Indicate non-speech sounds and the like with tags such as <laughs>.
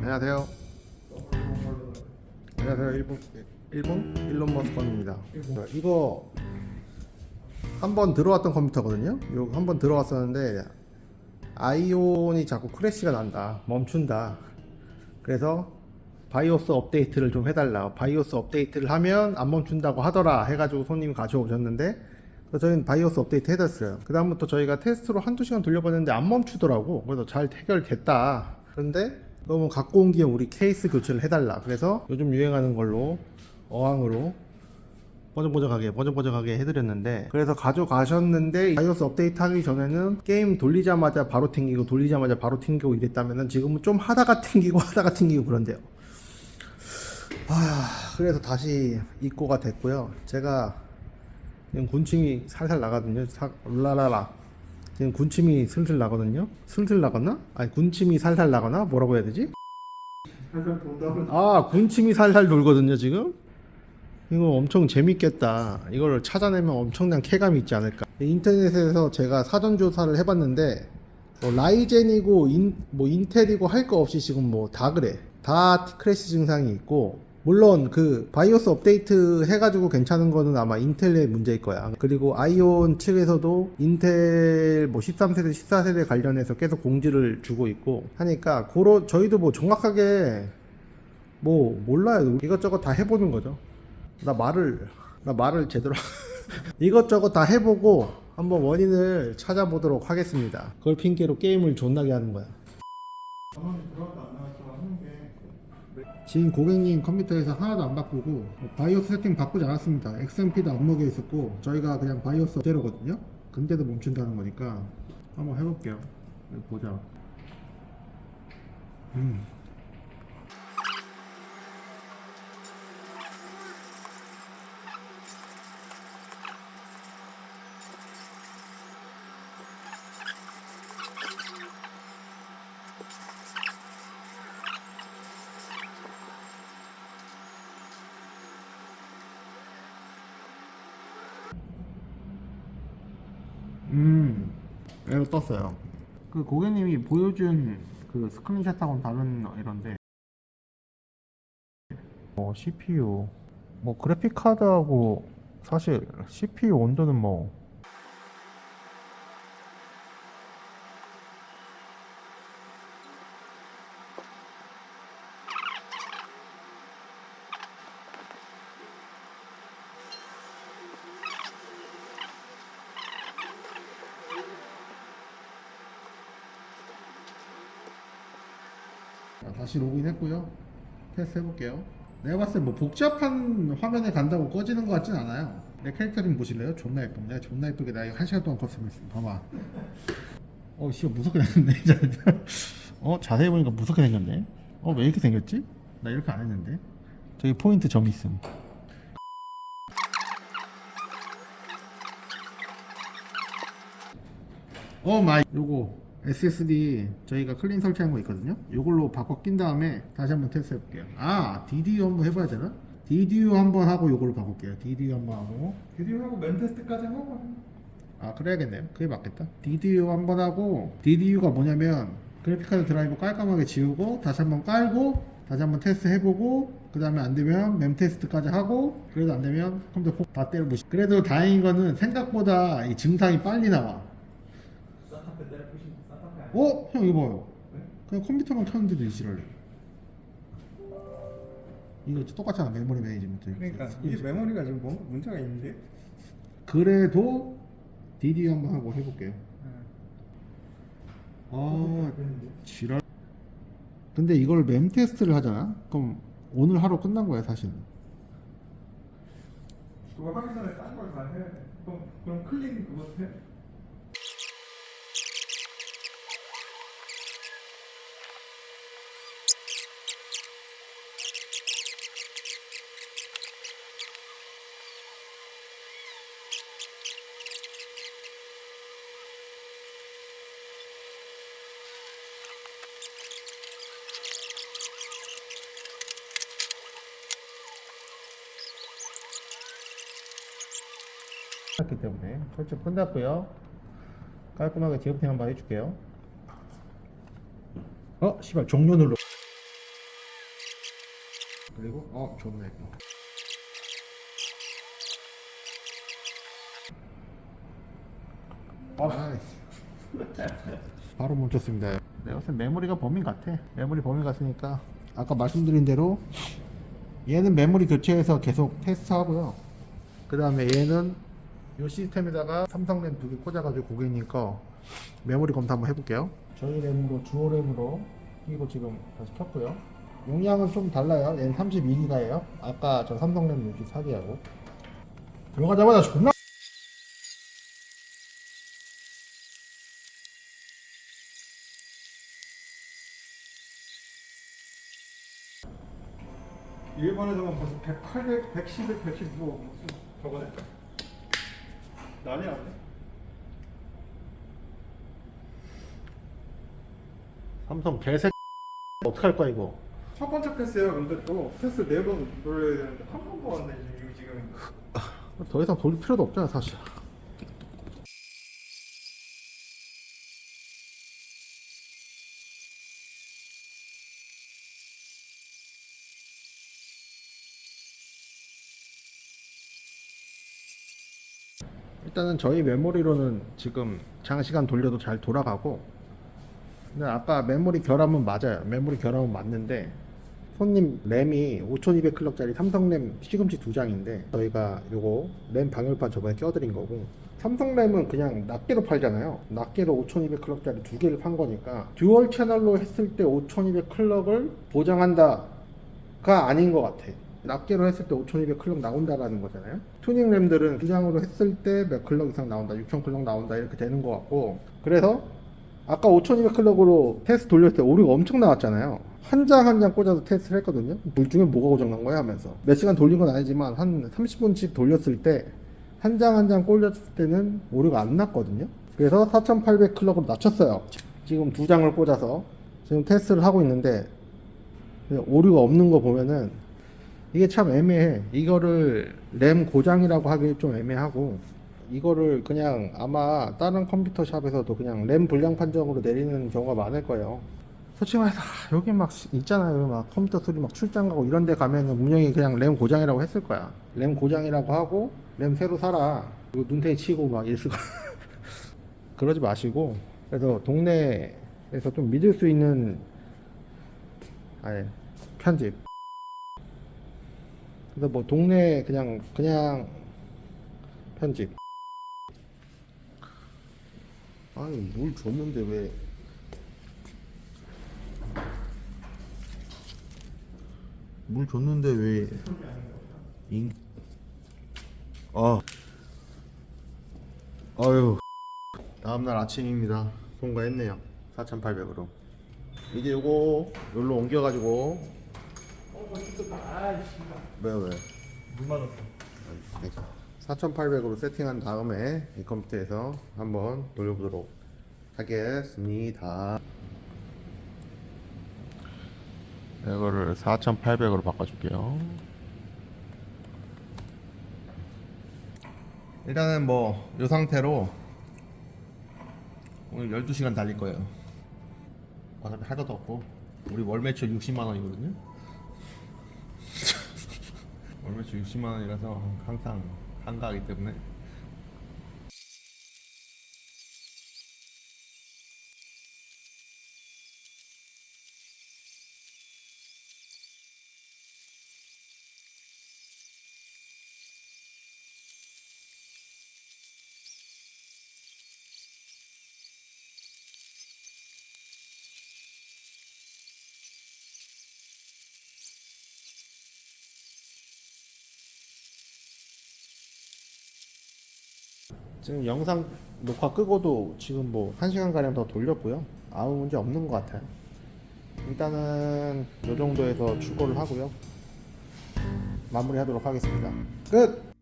안녕하세요. 안녕하세요. 일본 일본 일론 머스건입니다. 이거 한번 들어왔던 컴퓨터거든요. 요 한번 들어왔었는데 아이온이 자꾸 크래시가 난다. 멈춘다. 그래서 바이오스 업데이트를 좀 해달라. 바이오스 업데이트를 하면 안 멈춘다고 하더라. 해가지고 손님이 가져오셨는데 그래서 저희는 바이오스 업데이트 해뒀어요. 그 다음부터 저희가 테스트로 한두 시간 돌려봤는데 안 멈추더라고. 그래서 잘 해결됐다. 그런데 너무 갖고 온 김에 우리 케이스 교체를 해달라. 그래서 요즘 유행하는 걸로 어항으로 버전버전하게 버전버전하게 해드렸는데 그래서 가져가셨는데 바이오스 업데이트 하기 전에는 게임 돌리자마자 바로 튕기고 돌리자마자 바로 튕기고 이랬다면은 지금은 좀 하다가 튕기고 하다가 튕기고 그런데요 아 그래서 다시 입고가 됐고요 제가 지금 군침이 살살 나거든요 사, 라라라 지금 군침이 슬슬 나거든요 슬슬 나거나? 아니 군침이 살살 나거나? 뭐라고 해야 되지? 살살 돈다고 아 군침이 살살 돌거든요 지금 이거 엄청 재밌겠다 이걸 찾아내면 엄청난 쾌감이 있지 않을까 인터넷에서 제가 사전 조사를 해봤는데 뭐 라이젠이고 인, 뭐 인텔이고 할 거 없이 지금 뭐 다 그래 다 크래시 증상이 있고 물론 그 바이오스 업데이트 해가지고 괜찮은 거는 아마 인텔의 문제일 거야. 그리고 아이온 측에서도 인텔 뭐 13세대 14세대 관련해서 계속 공지를 주고 있고 하니까 고로 저희도 뭐 정확하게 뭐 몰라요. 이것저것 다 해보는 거죠. 나 말을 나 말을 제대로 <laughs> 이것저것 다 해보고 한번 원인을 찾아보도록 하겠습니다. 그걸 핑계로 게임을 존나게 하는 거야 지금 고객님 컴퓨터에서 하나도 안 바꾸고 바이오스 세팅 바꾸지 않았습니다. XMP도 안 먹여 있었고 저희가 그냥 바이오스 그대로거든요. 근데도 멈춘다는 거니까 한번 해볼게요. 보자. 음. 음, 에러 떴어요. 그 고객님이 보여준 그 스크린샷하고는 다른 이런데, 뭐 CPU, 뭐 그래픽 카드하고 사실 CPU 온도는 뭐 자, 다시 로그인했고요. 테스트 해볼게요. 내가 봤을 때 뭐 복잡한 화면에 간다고 꺼지는 것 같진 않아요. 내 캐릭터 좀 보실래요? 존나. 내가 존나 예쁘게 나 이거 한 시간 동안 컸으면 봐봐. 어, 씨 무섭게 생겼네. 어, 자세히 보니까 무섭게 생겼네. 어, 왜 이렇게 생겼지? 나 이렇게 안 했는데. 저기 포인트 점 있음. 어 마이 요거 SSD 저희가 클린 설치한 거 있거든요. 요걸로 바꿔 낀 다음에 다시 한번 테스트 해볼게요. 아 DDU 한번 해봐야 되나? DDU 한번 하고 요걸로 바꿀게요. DDU 한번 하고. 드디어하고 맨 테스트까지 하고 아 그래야겠네요. 그게 맞겠다. DDU 한번 하고 DDU가 뭐냐면 그래픽카드 드라이버 깔끔하게 지우고 다시 한번 깔고 다시 한번 테스트 해보고 그 다음에 안되면 mem테스트까지 하고 그래도 안되면 컴퓨터 폭다 때려보시. 그래도 다행인 거는 생각보다 이 증상이 빨리 나와 사타페 때려부시면 사타페 아니야? 어? 형 이거 봐요. 그냥 컴퓨터만 켰는데도 이 지랄해 이거 똑같잖아 메모리 매니지먼트. 그러니까 스크린 이게 메모리가 지금 뭔가 문제가 있는데? 그래도 DD 한번 하고 해볼게요. 아 그랬는데. 지랄. 근데 이걸 mem테스트를 하잖아 그럼 오늘 하루 끝난 거야 사실은 그거 하기 전에 딴걸다 해야 돼 그럼, 그럼 클린 그거 해? 했기 때문에 설치 끝났고요 깔끔하게 재부팅 한번 해줄게요 어 씨발 종료 눌러 그리고 어 좋네 아이씨. 바로 멈췄습니다. 내가 봤을 땐 메모리가 범인 같아. 메모리 범인 같으니까 아까 말씀드린 대로 얘는 메모리 교체해서 계속 테스트하고요. 그 다음에 얘는 이 시스템에다가 삼성램 두 개 꽂아가지고 고객님 거 메모리 검사 한번 해볼게요. 저희 램으로 주호 램으로 끼고 지금 다시 켰고요. 용량은 좀 달라요. 얘는 32기가예요. 아까 저 삼성램 64기하고 들어가자마자 존나 일본에서만 벌써 108, 111, 110, 뭐 무슨 저거네. 난리 났네. 삼성 개새 <laughs> 어떡할 거야 이거 첫 번째 패스예요. 근데 또 패스 네번 돌려야 되는데 한 되지. 이거 지금 더 이상 돌릴 필요도 없잖아 사실 일단은 저희 메모리로는 지금 장시간 돌려도 잘 돌아가고 근데 아까 메모리 결함은 맞아요. 메모리 결함은 맞는데 손님 램이 5200 클럭짜리 삼성 램 시금치 두 장인데 저희가 요거 램 방열판 저번에 껴드린 거고 삼성 램은 그냥 낱개로 팔잖아요. 낱개로 5200 클럭짜리 두 개를 판 거니까 듀얼 채널로 했을 때 5200 클럭을 보장한다가 아닌 것 같아 낱개로 했을 때 5200 클럭 나온다라는 거잖아요 투닝 램들은 두 장으로 했을 때 몇 클럭 이상 나온다 6000 클럭 나온다 이렇게 되는 것 같고 그래서 아까 5200 클럭으로 테스트 돌렸을 때 오류가 엄청 나왔잖아요. 한장 한 장 꽂아서 테스트를 했거든요. 둘 중에 뭐가 고장난 거야 하면서. 몇 시간 돌린 건 아니지만 한 30분씩 돌렸을 때 한 장 한 장 꽂았을 때는 오류가 안 났거든요. 그래서 4800 클럭으로 낮췄어요. 지금 두 장을 꽂아서 지금 테스트를 하고 있는데 오류가 없는 거 보면은 이게 참 애매해. 이거를 램 고장이라고 하기 좀 애매하고 이거를 그냥 아마 다른 컴퓨터 샵에서도 그냥 램 불량 판정으로 내리는 경우가 많을 거예요. 솔직히 말해서 아, 여기 막 있잖아요. 막 컴퓨터 소리 막 출장 가고 이런 데 가면은 운영이 그냥 램 고장이라고 했을 거야. 램 고장이라고 하고 램 새로 사라. 그리고 눈탱이 치고 막 이랬을 거야. <laughs> 그러지 마시고 그래서 동네에서 좀 믿을 수 있는 아예 편집 그래서 뭐 동네 그냥 그냥 편집. 아니 물 줬는데 왜. 물 줬는데 왜. 인... 아. 아유. 다음날 아침입니다. 통과했네요. 4800으로. 이제 요거 여기로 옮겨가지고 왜 왜? 물 맞았어. 4800으로 세팅한 다음에 이 컴퓨터에서 한번 돌려보도록 하겠습니다. 이거를 4800으로 바꿔줄게요. 일단은 뭐 이 상태로 오늘 12시간 달릴 거예요. 어차피 할 것도 없고 우리 월 매출 60만 원이거든요. 월 매출 60만 원이라서 항상 한가하기 때문에 지금 영상 녹화 끄고도 지금 뭐 1시간 가량 더 돌렸고요. 아무 문제 없는 것 같아요. 일단은 이 정도에서 출고를 하고요. 마무리하도록 하겠습니다. 끝.